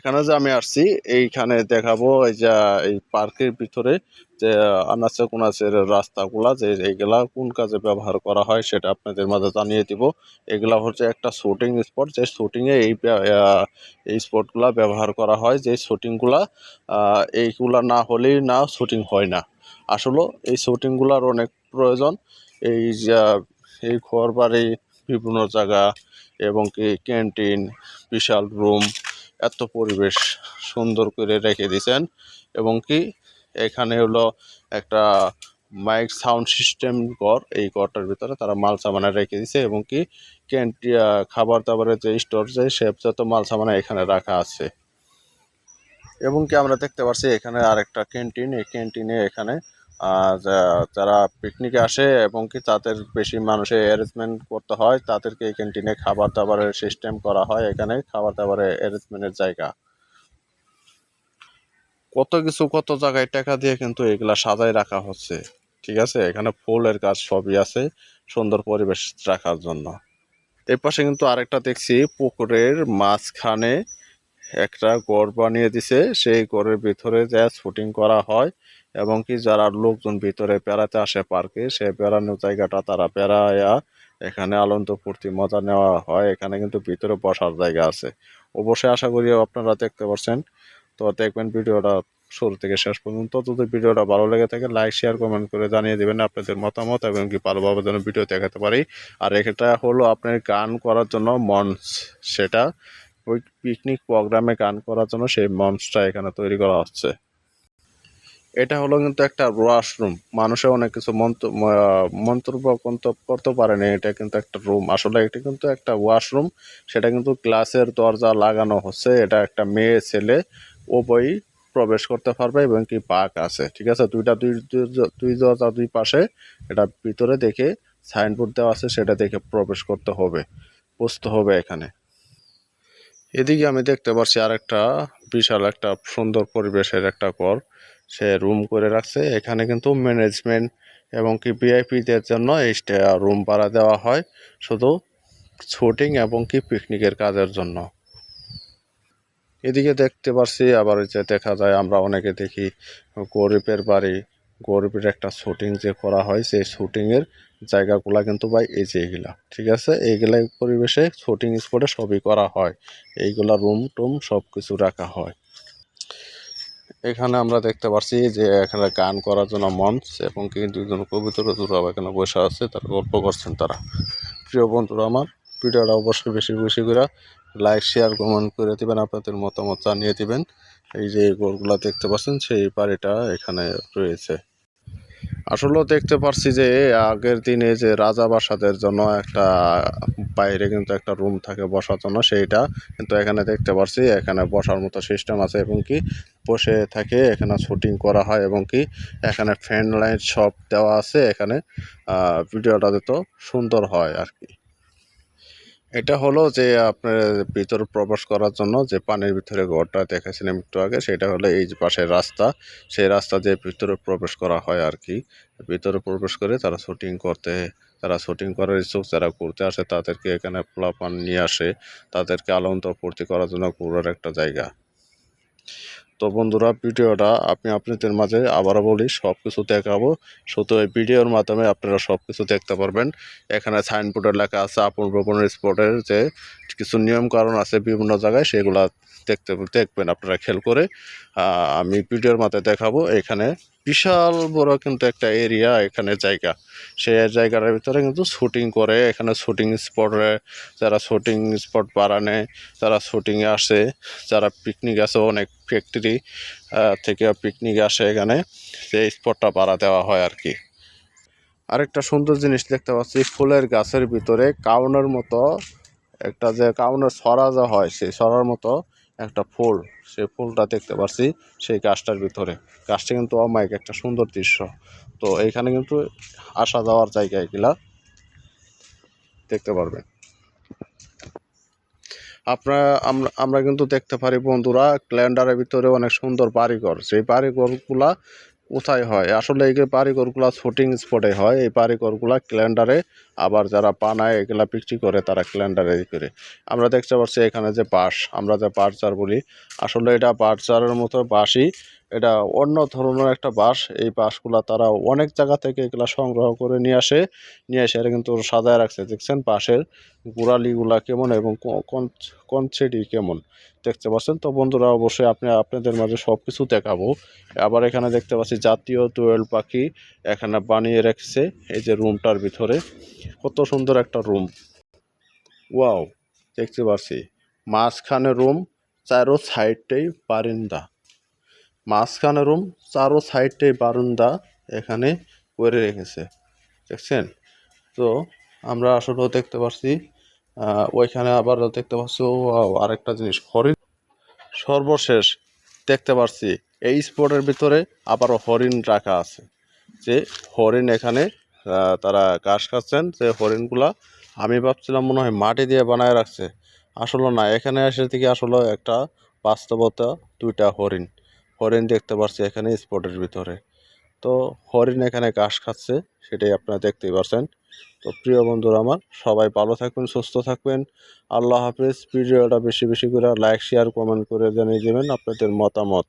এখানে যে আমি আসছি, এইখানে দেখাবো এই যে, এই পার্কের ভিতরে যে, আনাচে কোনাচের রাস্তাগুলা, যে এইগুলা কোন কাজে ব্যবহার করা হয় সেটা আপনাদের মাঝে জানিয়ে দিব। এগুলা হচ্ছে একটা শুটিং স্পট যে শুটিংয়ে এই এই স্পটগুলা ব্যবহার করা হয়, যে শুটিংগুলা এইগুলা না হলেই না শুটিং হয় না। আসলে এই শুটিংগুলার অনেক প্রয়োজন। এই এই ঘর বাড়ি বিভিন্ন জায়গা এবং কি ক্যান্টিন বিশাল রুম এত পরিবেশ সুন্দর করে রেখে দিয়েছেন। এবং কি, এখানে হলো একটা মাইক সাউন্ড সিস্টেম ঘর, এই ঘরটার ভিতরে তারা মাল সামানা রেখে দিছে এবং কি ক্যান্টি খাবার দাবারের যে স্টোর যে সব যত মাল সামানা এখানে রাখা আছে। এবং কি আমরা দেখতে পাচ্ছি এখানে আরেকটা ক্যান্টিন এই ক্যান্টিনে এখানে যারা পিকনিকে আসে এবং কি তাদের বেশি মানুষের অ্যারেঞ্জমেন্ট করতে হয়, তাদেরকে এই ক্যান্টিনে খাবার দাবারের সিস্টেম করা হয়। এখানে খাবার দাবারের অ্যারেঞ্জমেন্টের জায়গা। কত কিছু কত জায়গায় টাকা দিয়ে কিন্তু এগুলা সাজায় রাখা হচ্ছে। ঠিক আছে? এখানে ফুলের কাজ সবই আছে, সুন্দর পরিবেশ রাখার জন্য। এই পাশে কিন্তু আরেকটা দেখছি, পুকুরের মাঝখানে একটা গড় বানিয়ে দিছে। সেই গড়ের ভিতরে যা শুটিং করা হয় এবং কি যারা লোকজন ভিতরে বেড়াতে আসে পার্কে, সে বেড়ানোর জায়গাটা তারা বেড়ায়া এখানে আনন্দ ফুর্তি মজা নেওয়া হয়। এখানে কিন্তু ভিতরে বসার জায়গা আছে। অবশ্যই আশা করি আপনারা দেখতে পাচ্ছেন তো দেখবেন ভিডিওটা শুরু থেকে শেষ পর্যন্ত। যদি ভিডিওটা ভালো লেগে থাকে, লাইক শেয়ার কমেন্ট করে জানিয়ে দিবেন আপনাদের মতামত এবং কি ভালোভাবে যেন ভিডিও দেখাতে পারি। আর এটা হলো আপনার গান করার জন্য মঞ্চ। সেটা ওই পিকনিক প্রোগ্রামে গান করার জন্য সেই মঞ্চটা এখানে তৈরি করা হচ্ছে। এটা হলো কিন্তু একটা ওয়াশরুম মানুষে অনেক কিছু মন্তব্য করতে পারেনি এটা কিন্তু একটা রুম আসলে এটা কিন্তু একটা ওয়াশরুম সেটা কিন্তু গ্লাসের দরজা লাগানো হচ্ছে। এটা একটা মেয়ে, ছেলে, উভয়ই প্রবেশ করতে পারবে এবং কি পাক আছে, ঠিক আছে? দুইটা, দুই, দুই- দরজা দুই পাশে, এটা ভিতরে দেখে সাইনবোর্ড দেওয়া আছে, সেটা দেখে প্রবেশ করতে হবে বুঝতে হবে এখানে। এদিকে আমি দেখতে পাচ্ছি আরেকটা বিশাল একটা সুন্দর পরিবেশের একটা ঘর। সে রুম করে রাখছে। এখানে কিন্তু ম্যানেজমেন্ট এবং কি ভিআইপিদের জন্য এই রুম ভাড়া দেওয়া হয় শুধু শুটিং এবং কি পিকনিকের কাজের জন্য। এদিকে দেখতে পারছি, আবার যে দেখা যায় আমরা অনেকে দেখি গরিবের বাড়ি, গরিবের একটা শুটিং যে করা হয়, সেই শুটিংয়ের জায়গাগুলা কিন্তু ভাই এই যে এগুলা, ঠিক আছে? এইগুলা পরিবেশে শুটিং স্পটে সবই করা হয়। এইগুলা রুম টুম সব কিছু রাখা হয়। এখানে আমরা দেখতে পারছি যে এখানে গান করার জন্য মঞ্চ এবং কি দুজন কবিতর দুরাব এখানে বসে আছে, তারা গল্প করছেন তারা। প্রিয় বন্ধুরা আমার, ভিডিওটা অবশ্যই বেশি বেশি করে লাইক শেয়ার কমেন্ট করে দেবেন, আপনাদের মতামত জানিয়ে দেবেন। এই যে গোলগুলা দেখতে পাচ্ছেন, সেই বাড়িটা এখানে রয়েছে। আসলেও দেখতে পারছি যে আগের দিনে যে রাজা রাজাবাসাদের জন্য একটা বাইরে কিন্তু একটা রুম থাকে বসার জন্য, সেইটা কিন্তু এখানে দেখতে পারছি। এখানে বসার মতো সিস্টেম আছে এবং কি বসে থাকে, এখানে শুটিং করা হয় এবং কি এখানে ফ্যান লাইট সব দেওয়া আছে এখানে। ভিডিওটা তো সুন্দর হয় আর কি। এটা হলো যে আপনার ভিতরে প্রবেশ করার জন্য যে পানির ভিতরে ঘরটা দেখেছিলাম একটু আগে, সেটা হলো এই যে পাশের রাস্তা। সেই রাস্তা দিয়ে ভিতরে প্রবেশ করা হয় আর কি। ভিতরে প্রবেশ করে তারা শুটিং করতে, তারা শুটিং করার ইচ্ছুক, যারা ঘুরতে আসে তাদেরকে এখানে পোলাপান নিয়ে আসে। তাদেরকে আনন্দ ফুর্তি করার জন্য ঘুরার একটা জায়গা। তো বন্ধুরা, ভিডিওটা আপনি আপনাদের মাঝে আবারও বলি সব কিছু দেখাবো। শুধু এই ভিডিওর মাধ্যমে আপনারা সব কিছু দেখতে পারবেন। এখানে সাইনবোর্ডে লেখা আছে, আপন ভ্রমণের স্পটের যে কিছু নিয়ম কারণ আছে বিভিন্ন জায়গায়, সেগুলা দেখতে, দেখবেন আপনারা খেল করে। আমি ভিডিওর মাথায় দেখাবো। এখানে বিশাল বড় কিন্তু একটা এরিয়া এখানে জায়গা। সেই জায়গাটার ভিতরে কিন্তু শুটিং করে, এখানে শুটিং স্পটে যারা শুটিং স্পট বাড়ানে তারা শুটিংয়ে আসে। যারা পিকনিক আসে অনেক ফ্যাক্টরি থেকে পিকনিক আসে এখানে। সেই স্পটটা ভাড়া দেওয়া হয় আর কি। আরেকটা সুন্দর জিনিস দেখতে পাচ্ছি, ফুলের গাছের ভিতরে কাউনের মতো একটা যে কাউনের ছড়া যা হয়, সেই সরার মতো একটা ফুল, সেই ফুলটা দেখতে পারছি সেই গাছটার ভিতরে। গাছটা কিন্তু অমায়িক, একটা সুন্দর দৃশ্য। তো এইখানে কিন্তু আসা যাওয়ার জায়গা এগুলা। দেখতে পারবেন। আপনার, আমরা আমরা কিন্তু দেখতে পারি বন্ধুরা, ক্যালেন্ডারের ভিতরে অনেক সুন্দর বাড়িঘর। সেই বাড়িঘরগুলা কোথায় হয়? আসলে এই বাড়িঘরগুলা শুটিং স্পটে হয়, এই পারিকরগুলা ক্যালেন্ডারে আবার যারা পানায় এগুলা বিক্রি করে তারা ক্যালেন্ডারে করে। আমরা দেখতে পাচ্ছি এখানে যে বাঁশ, আমরা যে পাটচার বলি, আসলে এটা পাটচারের মতো বাঁশই এটা অন্য ধরনের একটা বাঁশ। এই বাঁশগুলা তারা অনেক জায়গা থেকে এগুলা সংগ্রহ করে নিয়ে আসে। নিয়ে এসে এটা কিন্তু সাজায় রাখছে। দেখছেন বাঁশের গোড়ালিগুলা কেমন এবং ক- কোন কোন কেমন? দেখতে পাচ্ছেন? তো বন্ধুরা, অবশ্যই আপনি, আপনাদের মাঝে সব কিছু দেখাবো। আবার এখানে দেখতে পাচ্ছি জাতীয় দোয়েল পাখি এখানে বানিয়ে রেখেছে। এই যে রুমটার ভিতরে। কত সুন্দর একটা রুম। ওয়াও! দেখতে পাচ্ছি। মাঝখানে রুম, চারো সাইডটাই বারিন্দা। মাঝখানে রুম চারো সাইডে বারান্দা এখানে করে রেখেছে, দেখছেন? তো আমরা আসলেও দেখতে পাচ্ছি ওইখানে আবার দেখতে পাচ্ছি, ও আরেকটা জিনিস, হরিণ। সর্বশেষ দেখতে পাচ্ছি এই স্পটের ভিতরে আবারও হরিণ রাখা আছে, যে হরিণ এখানে তারা ঘাস খাচ্ছেন, যে হরিণগুলা আমি ভাবছিলাম মনে হয় মাটি দিয়ে বানায় রাখছে, আসলে না, এখানে এসে থেকে আসলে একটা বাস্তবতা দুইটা হরিণ। হরিণ দেখতে পারছি এখানে স্পটের ভিতরে। তো হরিণ এখানে ঘাস খাচ্ছে, সেটাই আপনারা দেখতেই পারছেন। তো প্রিয় বন্ধুরা আমার, সবাই ভালো থাকবেন সুস্থ থাকবেন। আল্লাহ হাফিজ। ভিডিওটা বেশি বেশি করে লাইক, শেয়ার, কমেন্ট করে জানিয়ে দেবেন আপনাদের মতামত।